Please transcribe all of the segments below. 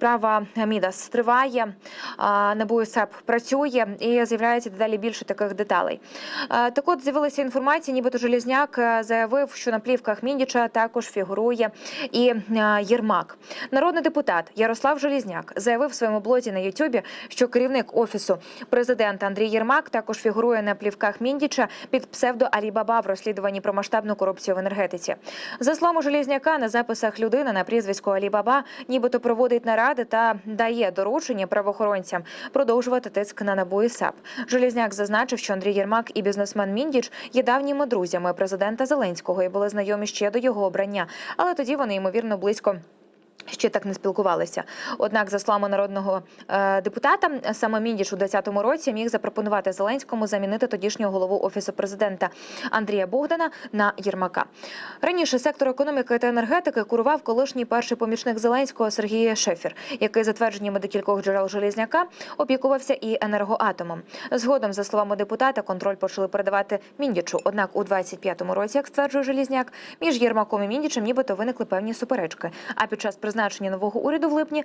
справа Мідас триває. НАБУ і САП працює і з'являється дедалі більше таких деталей. Так от з'явилася інформація, нібито Желізняк е, заявив, що на плівках Міндіча також фігурує і е, Єрмак. Народний депутат Ярослав Желізняк заявив в своєму блозі на Ютубі, що керівник офісу президента Андрій Єрмак також фігурує на плівках Міндіча під псевдо Алібаба в розслідуванні про масштабну корупцію в енергетиці. За словами Желізняка, на записах людина на прізвисько Алібаба нібито проводить наради та дає доручення правоохоронцям продовжувати тиск на НАБУ і САП. Желізняк зазначив, що Андрій Єрмак і бізнесмен Міндіч є давніми друзями президента Зеленського і були знайомі ще до його обрання, але тоді вони ймовірно близько. Ще так не спілкувалися. Однак, за словами народного е, депутата, саме Міндіч у 2020 році міг запропонувати Зеленському замінити тодішнього голову офісу президента Андрія Богдана на Єрмака. Раніше сектор економіки та енергетики курував колишній перший помічник Зеленського Сергій Шефір, який, за твердженнями декількох джерел Желізняка, опікувався і енергоатомом. Згодом, за словами депутата, контроль почали передавати Міндічу. Однак у 25-му році, як стверджує Желізняк, між Єрмаком і Міндічем нібито виникли певні суперечки. А під час призначення нового уряду в липні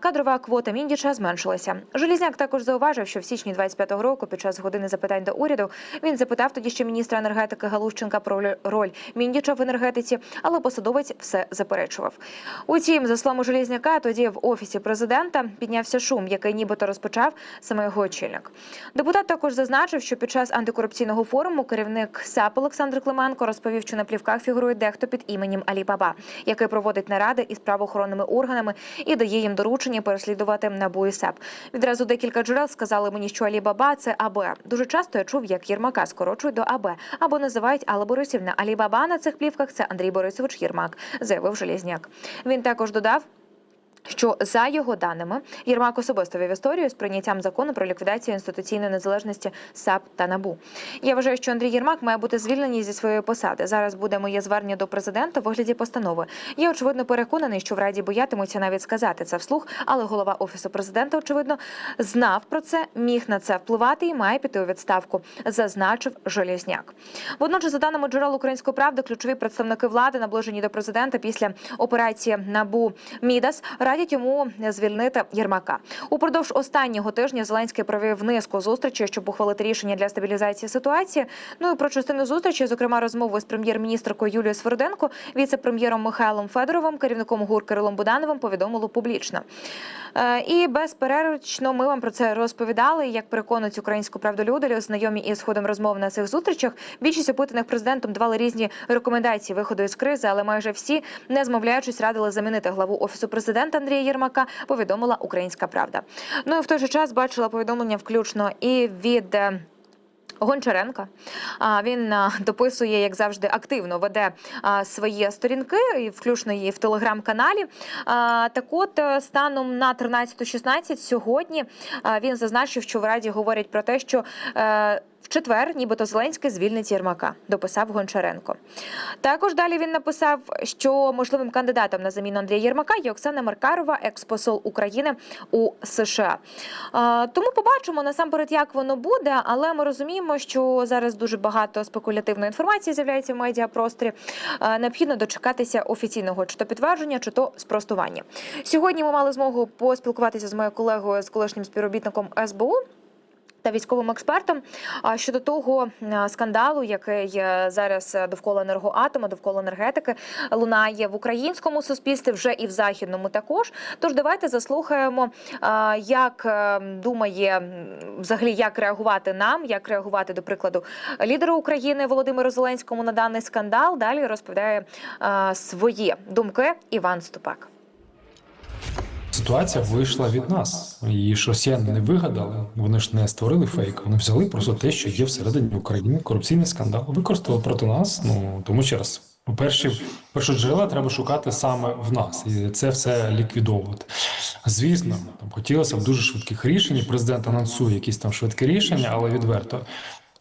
кадрова квота Міндіча зменшилася. Желізняк також зауважив, що в січні 25-го року, під час години запитань до уряду, він запитав тоді ще міністра енергетики Галущенка про роль- Міндіча в енергетиці, але посадовець все заперечував. Утім, за словами Желізняка, тоді в офісі президента піднявся шум, який нібито розпочав саме його очільник. Депутат також зазначив, що під час антикорупційного форуму керівник САП Олександр Клименко розповів, що на плівках фігурує дехто під іменем Алі Баба, який проводить наради із правоохоронними органами і дає їм доручення переслідувати НАБУ і СЕП. Відразу декілька джерел сказали мені, що Алі Баба це АБ. Дуже часто я чув, як Єрмака скорочують до АБ або називають Алла Борисівна. Алібаба на цих плівках це Андрій Борисович Єрмак, заявив Желізняк. Він також додав. Що за його даними Єрмак особисто вів історію з прийняттям закону про ліквідацію інституційної незалежності САП та НАБУ. Я вважаю, що Андрій Єрмак має бути звільнений зі своєї посади. Зараз буде моє звернення до президента в вигляді постанови. Я очевидно переконаний, що в раді боятимуться навіть сказати це вслух, але голова офісу президента, очевидно, знав про це, міг на це впливати і має піти у відставку. Зазначив Желізняк. Водночас, за даними джерел української правди, ключові представники влади, наближені до президента після операції НАБУ Мідас, радять йому звільнити Єрмака. Упродовж останнього тижня Зеленський провів низку зустрічей, щоб ухвалити рішення для стабілізації ситуації. Ну і про частину зустрічі, зокрема, розмови з прем'єр-міністркою Юлією Сверденко, віце-прем'єром Михайлом Федоровим, керівником ГУР Кирилом Будановим повідомило публічно. Е, І безперервно ми вам про це розповідали. Як переконують українську правду люди, знайомі із ходом розмов на цих зустрічах. Більшість опитаних президентом давали різні рекомендації виходу із кризи, але майже всі, не змовляючись, радили замінити главу офісу президента Андрія Єрмака. Повідомила Українська Правда. Ну і в той же час бачила повідомлення включно і від. е, Гончаренка. Він дописує, як завжди, активно веде свої сторінки, включно її в телеграм-каналі. Так от, е, станом на 13.16 сьогодні він зазначив, що в Раді говорять про те, що. В четвер, нібито Зеленський звільнить Єрмака, дописав Гончаренко. Також далі він написав, що можливим кандидатом на заміну Андрія Єрмака є Оксана Маркарова, експосол України у США. Тому побачимо насамперед, як воно буде, але ми розуміємо, що зараз дуже багато спекулятивної інформації з'являється в медіапросторі. Необхідно дочекатися офіційного чи то підтвердження, чи то спростування. Сьогодні ми мали змогу поспілкуватися з моєю колегою, з колишнім співробітником СБУ та військовим експертом щодо того скандалу, який е, зараз е, довкола енергоатому, довкола енергетики лунає в українському суспільстві, вже і в західному також. Тож давайте заслухаємо, як е, думає взагалі, як реагувати нам, як реагувати до прикладу лідеру України Володимиру Зеленському на даний скандал. Далі розповідає свої думки Іван Ступак. Ситуація вийшла від нас. Її ж росіяни не вигадали. Вони ж не створили фейк. Вони взяли просто те, що є всередині України. Корупційний скандал використали проти нас. Ну тому ще раз. По-перше, перше джерела треба шукати саме в нас, і це все ліквідовувати. Звісно, там хотілося б дуже швидких рішень. Президент анонсує якісь там швидкі рішення, але відверто.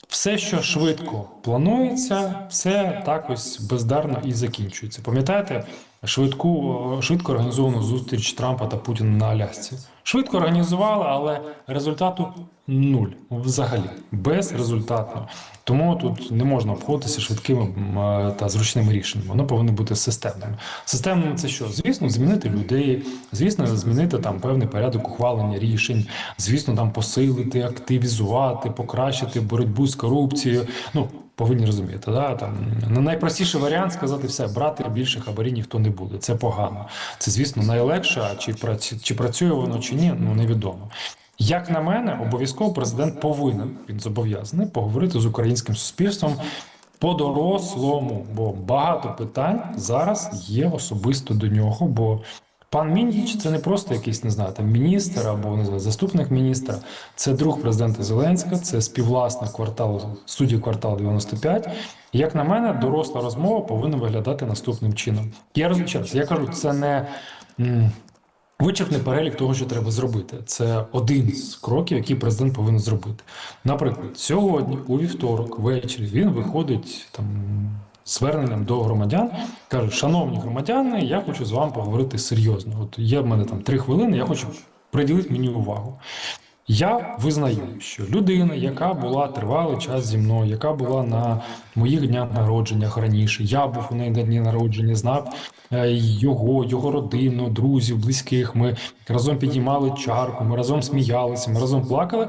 Все, що швидко планується, все так ось бездарно і закінчується. Пам'ятаєте швидку швидко організовану зустріч Трампа та Путіна на Алясці? Швидко організували, але результату нуль взагалі безрезультатно. Тому тут не можна обходитися швидкими е, та зручними рішеннями. Воно повинно бути системним. Системним це що? Звісно, змінити людей, звісно, змінити там певний порядок ухвалення рішень, звісно, там посилити, активізувати, покращити боротьбу з корупцією. Ну повинні розуміти, да там найпростіший варіант сказати все, брати більше хабарів ніхто не буде. Це погано. Це звісно найлегше. А чи чи працює воно чи ні, ну невідомо. Як на мене, обов'язково президент повинен він зобов'язаний поговорити з українським суспільством по-дорослому, бо багато питань зараз є особисто до нього. Бо пан Міндіч це не просто якийсь не знаю, там міністр або не знаю, заступник міністра. Це друг президента Зеленська, це співвласник кварталу студії квартал 95. Як на мене, доросла розмова повинна виглядати наступним чином. Я розумію, я кажу, це не. Вичерпний перелік того, що треба зробити. Це один з кроків, які президент повинен зробити. Наприклад, сьогодні, у вівторок, ввечері, він виходить там зверненням до громадян, каже: Шановні громадяни, я хочу з вами поговорити серйозно. От є в мене там три хвилини, я хочу приділити мені увагу. Я визнаю, що людина, яка була тривалий час зі мною, яка була на моїх днях народженнях раніше, я був у неї на дні народження, знав е, його, його родину, друзів, близьких. Ми разом підіймали чарку, ми разом сміялися, ми разом плакали.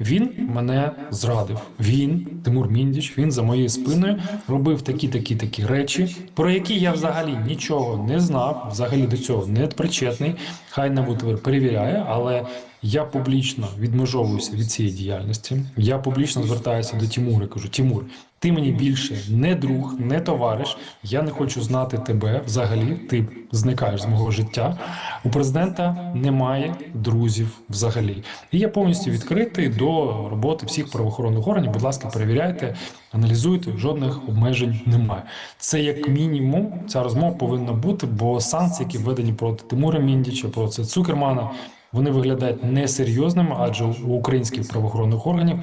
Він мене зрадив. Він, Тимур Міндіч, він за моєю спиною робив такі, такі, такі речі, про які я взагалі нічого не знав, взагалі до цього не причетний. Хай набутвер перевіряє, але я публічно відмежовуюся від цієї діяльності. Я публічно звертаюся до Тимура. Кажу: Тимур, ти мені більше не друг, не товариш. Я не хочу знати тебе взагалі. Ти зникаєш з мого життя. У президента немає друзів взагалі. І я повністю відкритий до роботи всіх правоохоронних органів. Будь ласка, перевіряйте, аналізуйте. Жодних обмежень немає. Це як мінімум ця розмова повинна бути, бо санкції, які введені проти Тимура Міндіча, проти Цукермана. Вони виглядають несерйозними, адже у українських правоохоронних органів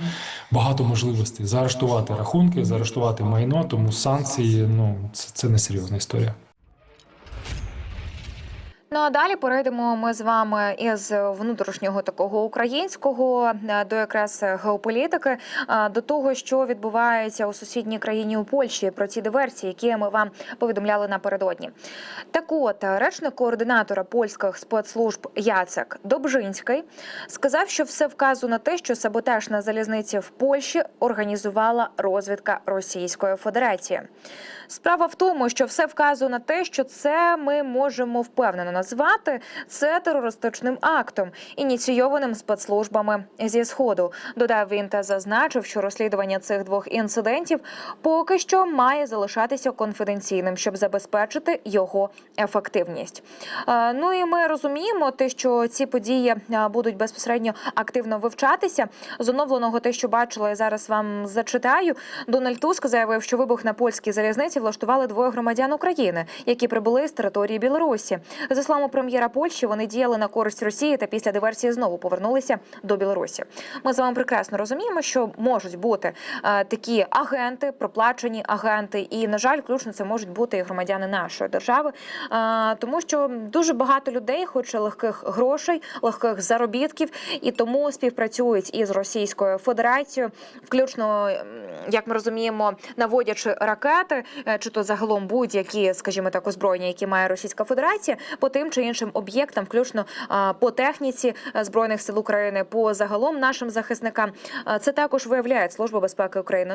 багато можливостей заарештувати рахунки, заарештувати майно, тому санкції ну це, це несерйозна історія. Ну а далі перейдемо ми з вами із внутрішнього такого українського е, до якраз геополітики, е, до того, що відбувається у сусідній країні у Польщі про ці диверсії, які ми вам повідомляли напередодні. Так от речник координатора польських спецслужб Яцек Добжинський сказав, що все вказує на те, що саботаж на залізниці в Польщі організувала розвідка Російської Федерації. Справа в тому, що все вказує на те, що це ми можемо впевнено назвати це терористичним актом, ініційованим спецслужбами зі сходу. Додав він та зазначив, що розслідування цих двох інцидентів поки що має залишатися конфіденційним, щоб забезпечити його ефективність. Е, Ну і ми розуміємо, те, що ці події е, будуть безпосередньо активно вивчатися. З оновленого те, що бачила, я зараз вам зачитаю. Дональд Туск заявив, що вибух на польській залізниці влаштували двоє громадян України, які прибули з території Білорусі. За словами прем'єра Польщі, вони діяли на користь Росії та після диверсії знову повернулися до Білорусі. Ми з вами прекрасно розуміємо, що можуть бути е, такі агенти, проплачені агенти, і на жаль, включно це можуть бути і громадяни нашої держави, е, тому що дуже багато людей хоче легких грошей, легких заробітків, і тому співпрацюють із Російською Федерацією, включно, як ми розуміємо, наводячи ракети, е, чи то загалом будь-які, скажімо так, озброєння, які має Російська Федерація, по тим чи іншим об'єктам, включно по техніці е, збройних сил України, по загалом нашим захисникам. Це також виявляє Служба безпеки України.